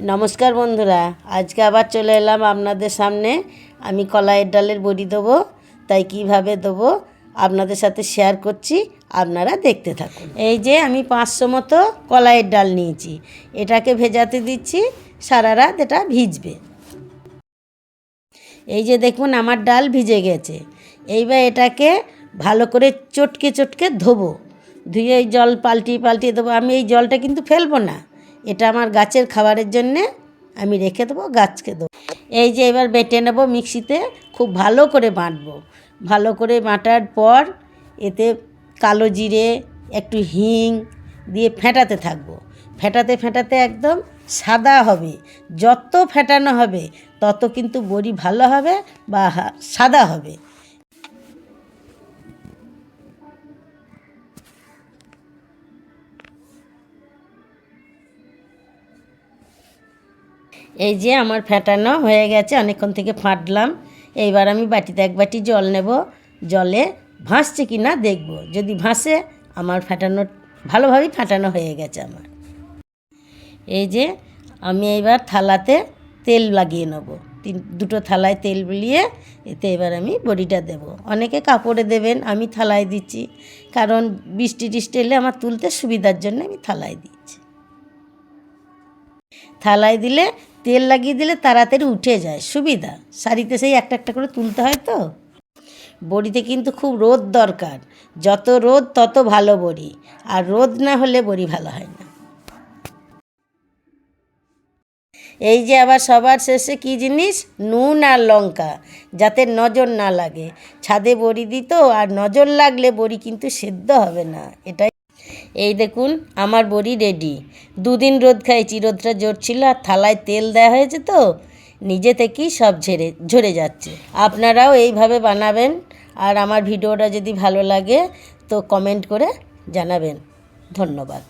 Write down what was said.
নমস্কার বন্ধুরা, আজকে আবার চলে এলাম আপনাদের সামনে। আমি কলাইয়ের ডালের বড়ি দেবো, তাই কীভাবে দেবো আপনাদের সাথে শেয়ার করছি, আপনারা দেখতে থাকুন। এই যে আমি পাঁচশো মতো কলাইয়ের ডাল নিয়েছি, এটাকে ভেজাতে দিচ্ছি, সারা রাত এটা ভিজবে। এই যে দেখুন, আমার ডাল ভিজে গেছে। এইবার এটাকে ভালো করে চটকে চটকে ধোবো, ধুয়ে জল পাল্টিয়ে পাল্টিয়ে দেবো। আমি এই জলটা কিন্তু ফেলব না। এটা আমার গাছের খাবারের জন্যে আমি রেখে দেবো, গাছকে দেবো। এই যে এবার বেটে নেব মিক্সিতে, খুব ভালো করে বাটবো। ভালো করে বাঁটার পর এতে কালো জিরে, একটু হিং দিয়ে ফেটাতে থাকব। ফেটাতে ফেটাতে একদম সাদা হবে। যত ফেটানো হবে, তত কিন্তু বড়ি ভালো হবে বা সাদা হবে। এই যে আমার ফেটানো হয়ে গেছে, অনেকক্ষণ থেকে ফাটলাম। এইবার আমি বাটিতে এক বাটি জল নেব। জলে ভাসছে কি না দেখব। যদি ভাসে, আমার ফেটানো, ভালোভাবেই ফাটানো হয়ে গেছে আমার। এই যে আমি এইবার থালাতে তেল লাগিয়ে নেব। তিন, দুটো থালায় তেল বুলিয়ে এতে এবার আমি বড়িটা দেব। অনেকে কাপড়ে দেবেন, আমি থালায় দিচ্ছি। কারণ বৃষ্টি টিষ্টি এলে আমার তুলতে সুবিধার জন্য আমি থালায় দিচ্ছি। থালায় দিলে তেল লাগিয়ে দিলে তাড়াতাড়ি উঠে যায়, সুবিধা। শাড়িতে সেই একটা একটা করে তুলতে হয় তো। বড়িতে কিন্তু খুব রোদ দরকার, যত রোদ তত ভালো বড়ি, আর রোদ না হলে বড়ি ভালো হয় না। এই যে আবার সবার শেষে কি জিনিস? নুন আর লঙ্কা, যাতে নজর না লাগে। ছাদে বড়ি দিত, আর নজর লাগলে বড়ি কিন্তু সেদ্ধ হবে না, এটাই এই দেখুন, আমার বড়ি রেডি দুদিন রোদ খাইছি রোদটা জোর ছিল আর থালায় তেল দেওয়া হয়েছে তো, নিজে থেকেই সব ঝেড়ে, ঝরে যাচ্ছে। আপনারাও এইভাবে বানাবেন, আর আমার ভিডিওটা যদি ভালো লাগে, তো কমেন্ট করে জানাবেন। ধন্যবাদ।